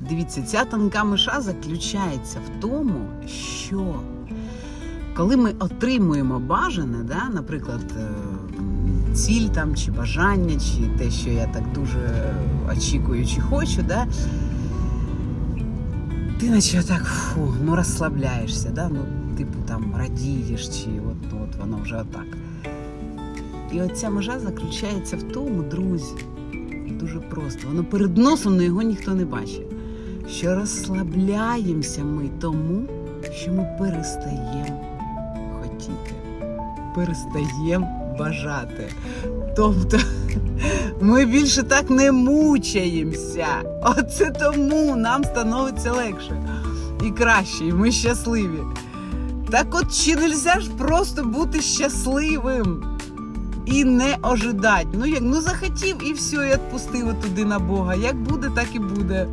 Дивіться, ця тонка миша заключається в тому, що коли ми отримуємо бажане, да, наприклад, е, ціль там чи бажання, чи те, що я так дуже очікую, чи хочу, да, ти наче так фу, ну розслабляєшся, да, ну, типу там радієш, чи от, от воно вже отак. І оця межа заключається в тому, друзі, дуже просто. Воно перед носом, але його ніхто не бачить. Що розслабляємося ми тому, що ми перестаємо хотіти, перестаємо бажати. Тобто ми більше так не мучаємося. Оце тому нам становиться легше і краще, і ми щасливі. Так от чи нельзя ж просто бути щасливим і не ожидати? Ну як ну захотів і все, і відпустив туди на Бога. Як буде, так і буде.